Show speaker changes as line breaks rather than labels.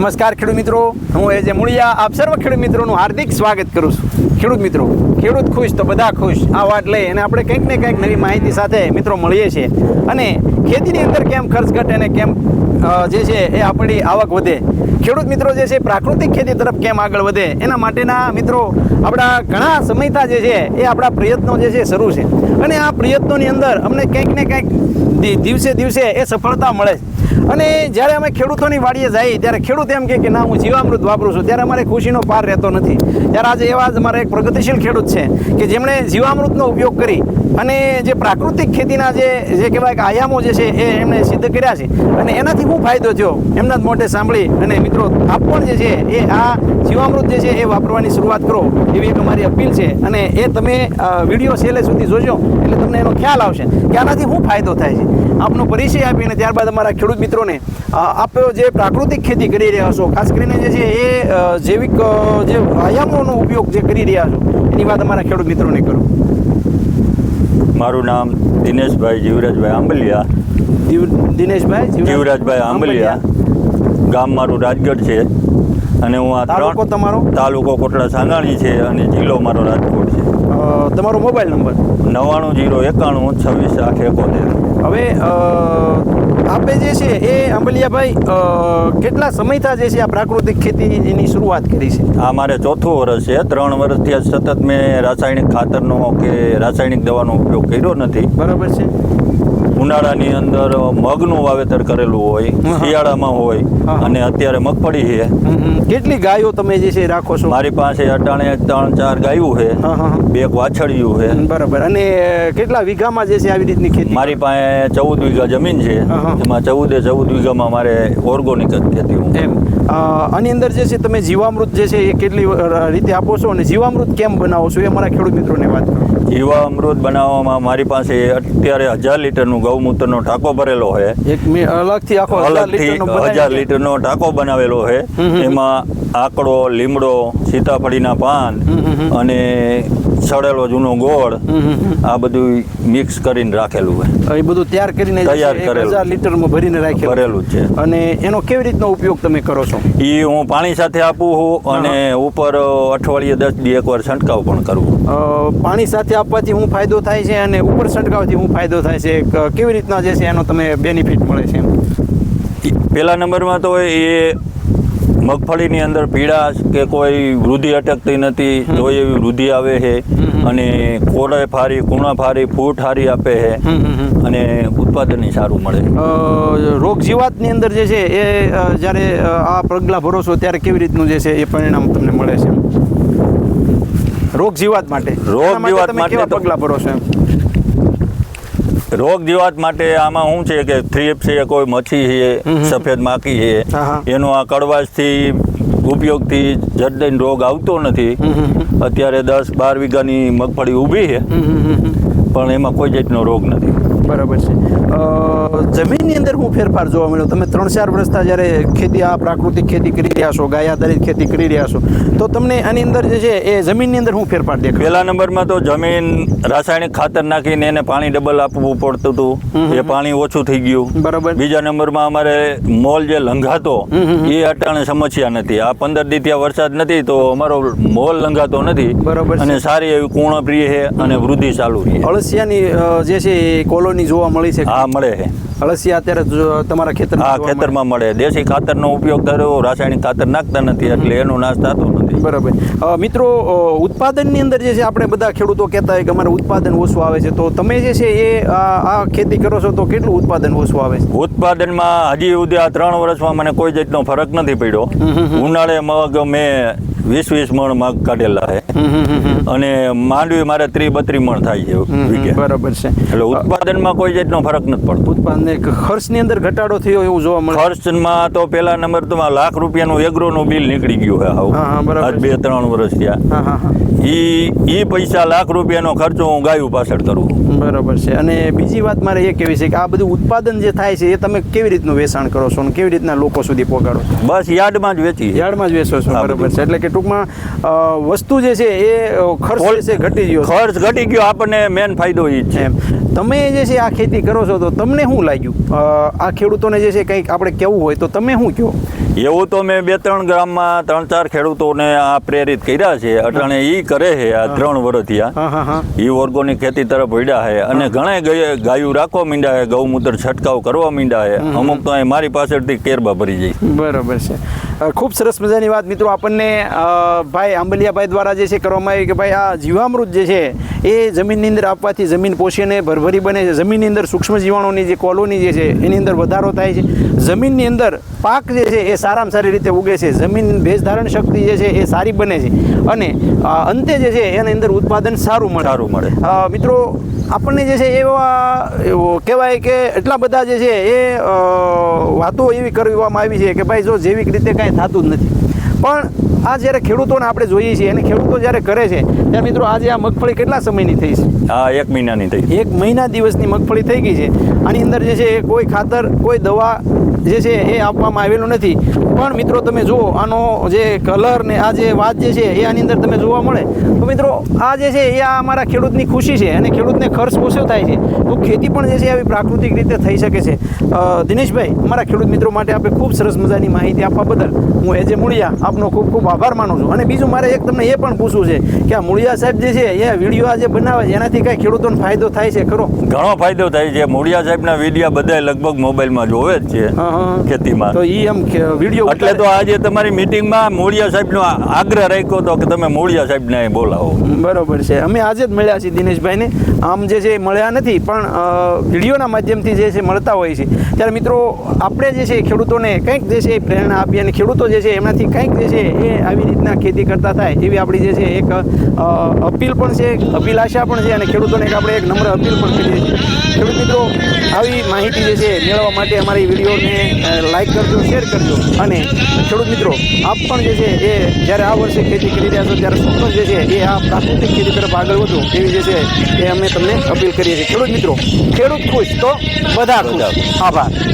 નમસ્કાર ખેડૂત મિત્રો. હું એ જે મૂળિયા, આપ સર્વ ખેડૂત મિત્રોનું હાર્દિક સ્વાગત કરું છું. ખેડૂત મિત્રો, ખેડૂત ખુશ તો બધા ખુશ. આ વાત લઈ અને આપણે કંઈક ને કંઈક નવી માહિતી સાથે મિત્રો મળીએ છીએ. અને ખેતીની અંદર કેમ ખર્ચ ઘટે અને કેમ જે છે એ આપણી આવક વધે. ખેડૂત મિત્રો જે છે, પ્રાકૃતિક ખેતી તરફ કેમ આગળ વધે, એના માટેના મિત્રો આપણા ઘણા સમયતા જે છે, એ આપણા પ્રયત્નો જે છે, શરૂ છે. અને આ પ્રયત્નોની અંદર અમને કંઈક ને કંઈક દિવસે દિવસે એ સફળતા મળે છે. અને જ્યારે અમે ખેડૂતોની વાડીએ જઈએ, ત્યારે ખેડૂત એમ કહે કે, ના, હું જીવામૃત વાપરું છું. ત્યારે અમારે ખુશીનો પાર રહેતો નથી. ત્યારે આજે એવા જ અમારા એક પ્રગતિશીલ ખેડૂત છે કે જેમણે જીવામૃતનો ઉપયોગ કરી અને જે પ્રાકૃતિક ખેતીના જે જે કહેવાય કે આયામો જે છે, એ એમણે સિદ્ધ કર્યા છે. અને એનાથી શું ફાયદો થયો, એમના જ મોઢે સાંભળી અને મિત્રો, આપ પણ જે છે, એ આ જીવામૃત જે છે, એ વાપરવાની શરૂઆત કરો એવી એક અમારી અપીલ છે. અને એ તમે વીડિયો છેલ્લે સુધી જોજો. એટલે તમને એનો ખ્યાલ આવશે કે આનાથી શું ફાયદો થાય છે. આપનો પરિચય આપીને ત્યારબાદ અમારા ખેડૂત મિત્રોને આપ જે પ્રાકૃતિક ખેતી કરી રહ્યા છો ખાસ કરીને જે છે એ જૈવિક જે આયામોનો ઉપયોગ જે કરી રહ્યા છો એની વાત અમારા ખેડૂત મિત્રોને કરો.
મારું નામ દિનેશભાઈ જીવરાજભાઈ આંબલિયા.
દિનેશભાઈ
જીવરાજભાઈ આંબલિયા. ગામ મારું રાજગઢ છે અને હું આ
તાલુકો તમારો?
તાલુકો કોટડા સાંગાણી છે અને જિલ્લો મારો રાજકોટ છે.
તમારો મોબાઈલ નંબર?
નવ્વાણું જીરો એકાણું છવ્વીસ આઠ એકોતેર.
હવે આપે જે છે એ આંબલિયાભાઈ કેટલા સમયથી જે છે આ પ્રાકૃતિક ખેતીની શરૂઆત કરી છે?
આ મારે ચોથું વર્ષ છે. ત્રણ વર્ષથી સતત મેં રાસાયણિક ખાતરનો કે રાસાયણિક દવાનો ઉપયોગ કર્યો નથી.
બરાબર છે.
ઉનાળાની અંદર મગનું વાવેતર કરેલું હોય શિયાળામાં હોય અને અત્યારે મગફળી છે.
કેટલી ગાયો તમે જે છે રાખો છો?
મારી પાસે અટાણે ત્રણ ચાર ગાયું છે. બે વાછળિયું છે.
બરાબર. અને કેટલા વીઘામાં જે છે આવી રીતની ખેતી?
મારી પાસે ચૌદ વીઘા જમીન છે. એમાં ચૌદે ચૌદ વીઘામાં મારે ઓર્ગોનિક જ ખેતી હું.
એમ. આની અંદર જે છે તમે જીવામૃત જે છે એ કેટલી રીતે આપો છો અને જીવામૃત કેમ બનાવો છો એ મારા ખેડૂત મિત્રોને વાત
જીવામૃત બનાવવામાં મારી પાસે અત્યારે હજાર લીટરનું ગૌમૂત્રનો ટાંકો ભરેલો છે
એક અલગથી આખો હજાર
અલગથી હજાર લીટરનો ટાંકો બનાવેલો છે. એમાં આકડો લીમડો સીતાફળીના પાન. અને સડેલો જૂનો ગોળ. આ બધું મિક્સ કરીને રાખેલું હોય
એ બધું તૈયાર કરીને
તૈયાર કરેલું.
હજાર લીટરમાં ભરીને રાખેલું
ભરેલું છે.
અને એનો કેવી રીતનો ઉપયોગ તમે કરો છો?
એ હું પાણી સાથે આપું છું અને ઉપર અઠવાડિયે દસ દી એકવાર છંટકાવ પણ કરું
પાણી સાથે આપવાથી હું ફાયદો થાય છે અને ઉપર છંટકાવથી હું ફાયદો થાય છે? કેવી રીતના જે છે એનો તમે બેનિફિટ મળે છે?
પહેલા નંબરમાં તો એ મગફળીની અંદર પીડા કે કોઈ વૃદ્ધિ અટકતી નથી જોઈએ એવી વૃદ્ધિ આવે છે અને કોળે ફારી કુણા ફારી ફૂટ હારી આપે છે. અને ઉત્પાદન સારું મળે.
રોગ જીવાતની અંદર જે છે એ જ્યારે આ પગલાં ભરોસો ત્યારે કેવી રીતનું જે છે એ પરિણામ તમને મળે છે? રોગ જીવાત માટે
રોગ જીવાત માટે
પગલાં ભરોસો એમ?
રોગ જીવાત માટે આમાં શું છે કે થ્રીપ છે કોઈ મચ્છી છે સફેદ માખી. છે એનો આ કડવાશથી ઉપયોગથી જડદઈને રોગ આવતો નથી. અત્યારે દસ બાર વીઘાની મગફળી ઊભી છે. પણ એમાં કોઈ જાતનો રોગ નથી
બરાબર છે. જમીનની અંદર હું ફેરફાર જોવા મળ્યો. તમે ત્રણ ચાર વર્ષતા જ્યારે ખેતી આ પ્રાકૃતિક ખેતી કરી રહ્યા છો ગાય આધારિત ખેતી કરી રહ્યા છો તો તમને આની અંદર જે છે એ જમીનની અંદર હું ફેરફાર દેખાય?
પહેલા નંબરમાં તો જમીન રાસાયણિક ખાતર નાખીને એને પાણી ડબલ આપવું પડતું હતું. એ પાણી ઓછું થઈ ગયું.
બરાબર.
બીજા નંબરમાં અમારે મોલ જે લંઘાતો. એ અટાણે સમસ્યા નથી. આ પંદર દી ત્યાં વરસાદ નથી તો અમારો મોલ લંઘાતો નથી.
બરાબર
અને સારી એવી કુણપ્રિય છે અને વૃદ્ધિ ચાલુ રહી.
અળસિયાની જે છે એ કોલોની જોવા મળી છે?
હા મળે છે.
અળસિયા અત્યારે તમારા ખેતરમાં
હા ખેતરમાં મળે. દેશી ખાતરનો ઉપયોગ કર્યો રાસાયણિક ખાતર નાખતા નથી એટલે એનો નાશ થતો નથી.
બરાબર. મિત્રો ઉત્પાદનની અંદર જે છે આપણે બધા ખેડૂતો કહેતા હોય કે અમારે ઉત્પાદન ઓછું આવે છે તો તમે જે છે એ આ ખેતી કરો છો તો કેટલું ઉત્પાદન ઓછું આવે છે?
ઉત્પાદનમાં હજી સુધી આ ત્રણ વર્ષમાં મને કોઈ જાતનો ફરક નથી પડ્યો. ઉનાળે મગ મેં વીસ વીસ મણ મગ કાઢેલા છે. અને માંડવી મારે ત્રી બત્રી મણ થાય છે
બરાબર છે.
એટલે ઉત્પાદનમાં કોઈ જાતનો ફરક નથી પડતો.
ઉત્પાદન ખર્ચની અંદર ઘટાડો થયો એવું જોવા મળે.
ખર્ચમાં તો પેલા નંબર તો લાખ રૂપિયાનું એગ્રોનું બિલ નીકળી ગયું છે આજ બે ત્રણ વર્ષ થયા. ઈ ઈ પૈસા લાખ રૂપિયાનો ખર્ચો હું ગાયું પાછળ કરું.
બરાબર છે. અને બીજી વાત મારે એ કેવી છે કે આ બધું ઉત્પાદન જે થાય છે એ તમે કેવી રીતનું વેચાણ કરો છો અને કેવી રીતના લોકો સુધી પહોંચાડો
બસ યાર્ડમાં જ વેચી
યાર્ડમાં જ વેચો છો. બરાબર છે. એટલે કે ટૂંકમાં વસ્તુ જે છે એ ખર્ચ છે ઘટી ગયો
ખર્ચ ઘટી ગયો આપણને મેન ફાયદો એ છે.
તમે જે છે આ ખેતી કરો છો તો તમને શું લાગ્યું? આ ખેડૂતોને જે છે કંઈક આપણે કહેવું હોય તો તમે શું કહો?
એવું તો મેં બે ત્રણ ગ્રામમાં ત્રણ ચાર ખેડૂતોને આ પ્રેરિત કર્યા છે. અટાણે એ કરે છે આ ત્રણ
વર્ષથી આ
એ ઓર્ગોનિક ખેતી તરફ વળ્યા છે. અને ઘણા ગયે રાખવા માંડ્યા છે ગૌમૂત્ર છંટકાવ કરવા માંડ્યા છે. અમુક તો મારી પાસેથી કેરબા ભરી જાય.
બરાબર છે. ખૂબ સરસ મજાની વાત મિત્રો આપણને ભાઈ આંબલિયાભાઈ દ્વારા જે છે કરવામાં આવી કે ભાઈ આ જીવામૃત જે છે એ જમીનની અંદર આપવાથી જમીન પોષીને ભરભરી બને છે. જમીનની અંદર સૂક્ષ્મ જીવાણુની જે કોલોની જે છે એની અંદર વધારો થાય છે. જમીનની અંદર પાક જે છે એ સારામાં સારી રીતે ઉગે છે. જમીન ભેજ ધારણ શક્તિ જે છે એ સારી બને છે. અને અંતે જે છે એની અંદર ઉત્પાદન સારું મળે.
સારું મળે.
મિત્રો આપણને જે છે એવા એવો કહેવાય કે એટલા બધા જે છે એ વાતો એવી કરવામાં આવી છે કે ભાઈ જો જૈવિક રીતે કાંઈ થતું જ નથી. પણ આ જ્યારે ખેડૂતોને આપણે જોઈએ છીએ અને ખેડૂતો જ્યારે કરે છે ત્યારે મિત્રો આજે આ મગફળી કેટલા સમયની થઈ છે?
આ એક મહિનાની થઈ.
એક મહિના દિવસની મગફળી થઈ ગઈ છે. આની અંદર જે છે એ કોઈ ખાતર કોઈ દવા જે છે એ આપવામાં આવેલું નથી. પણ મિત્રો તમે જુઓ આનો જે કલર ને આ જે વાત જે છે એ આની અંદર તમે જોવા મળે. તો મિત્રો આ જે છે એ આ અમારા ખેડૂતની ખુશી છે અને ખેડૂતને ખર્ચ ઓછો થાય છે. તો ખેતી પણ જે છે આવી પ્રાકૃતિક રીતે થઈ શકે છે. દિનેશભાઈ અમારા ખેડૂત મિત્રો માટે આપણે ખૂબ સરસ મજાની માહિતી આપવા બદલ હું એજે મૂળિયા આપનો ખૂબ ખૂબ આભાર માનું છું. અને બીજું મારે એક તમને એ પણ પૂછવું છે કે આ મૂળિયા સાહેબ જે છે એ વીડિયો આ જે બનાવે છે એનાથી કાંઈ ખેડૂતોને ફાયદો થાય છે ખરો?
ઘણો ફાયદો થાય છે. મૂળિયા સાહેબના વિડીયા બધા લગભગ મોબાઈલમાં જોવે જ છે. ખેતીમાં.
તો ઈ એમ વીડિયો
એટલે તો આજે તમારી મીટિંગમાં મોળિયા સાહેબનો આગ્રહ રાખ્યો હતો કે તમે મોળિયા સાહેબને અહીં બોલાવો.
બરોબર છે. અમે આજે જ મળ્યા છીએ દિનેશભાઈને. આમ જે છે મળ્યા નથી પણ વિડીયોના માધ્યમથી જે છે મળતા હોય છે. ત્યારે મિત્રો આપણે જે છે ખેડૂતોને કંઈક જે છે પ્રેરણા આપી અને ખેડૂતો જે છે એમનાથી કંઈક જે છે એ આવી રીતના ખેતી કરતા થાય એવી આપણી જે છે એક અપીલ પણ છે અભિલાષા પણ છે અને ખેડૂતોને આપણે એક નમ્ર અપીલ પણ કરીએ છીએ. ખેડૂત મિત્રો આવી માહિતી જે છે મેળવવા માટે અમારી વિડીયોને લાઈક કરજો શેર કરજો. અને ખેડૂત મિત્રો આપ પણ જે છે એ જ્યારે આ વર્ષે ખેતી કરી રહ્યા છો ત્યારે સ્વપ્ન જે છે એ આ પ્રાકૃતિક ખેતી તરફ આગળ વધો. એવી જે છે એ અમે તમને અપીલ કરીએ છીએ. ખેડૂત મિત્રો ખેડૂત ખુશ તો બધા ખુશ. આભાર.